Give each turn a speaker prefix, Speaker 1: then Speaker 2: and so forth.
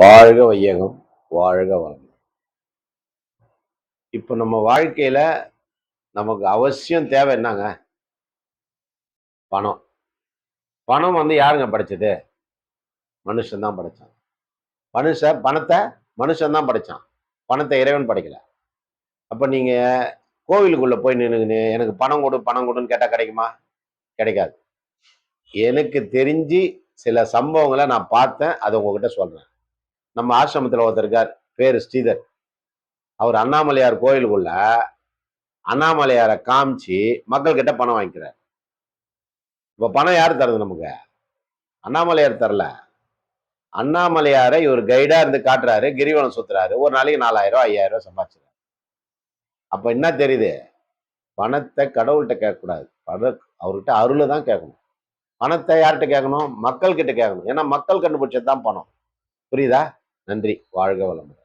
Speaker 1: வாழ்க வையகம் வாழ்க வளம் இப்போ நம்ம வாழ்க்கையில நமக்கு அவசியம் தேவை என்னங்க? பணம். பணம் வந்து யாருங்க படைச்சது? மனுஷன் தான் படைச்சான். மனுஷன் பணத்தை மனுஷன் தான் படைச்சான். பணத்தை இறைவன் படைக்கல. அப்போ நீங்க கோவிலுக்குள்ள போய் நின்றுங்கன்னு எனக்கு பணம் கொடு பணம் கொடுன்னு கேட்டால் கிடைக்குமா? கிடைக்காது. எனக்கு தெரிஞ்சு சில சம்பவங்களை நான் பார்த்தேன் அதை உங்ககிட்ட சொல்றேன். நம்ம ஆசிரமத்தில் ஒருத்தர் இருக்கார் பேர் ஸ்ரீதர். அவர் அண்ணாமலையார் கோயிலுக்குள்ள அண்ணாமலையாரை காமிச்சு மக்கள்கிட்ட பணம் வாங்கிக்கிறார். இப்போ பணம் யார் தருது நமக்கு? அண்ணாமலையார் தரல. அண்ணாமலையாரை இவர் கைடா இருந்து காட்டுறாரு கிரிவலம் சுத்துறாரு. ஒரு நாளைக்கு நாலாயிரம் ரூபாய் ஐயாயிரம் ரூபாய் சம்பாதிச்சுறாரு அப்ப என்ன தெரியுது? பணத்தை கடவுள்கிட்ட கேட்கக்கூடாது. பண அவர்கிட்ட அருளை தான் கேட்கணும். பணத்தை யார்கிட்ட கேட்கணும்? மக்கள்கிட்ட கேட்கணும். ஏன்னா மக்கள் கண்டுபிடிச்சது தான் பணம். புரியுதா? நன்றி. வாழ்க வளமுடன்.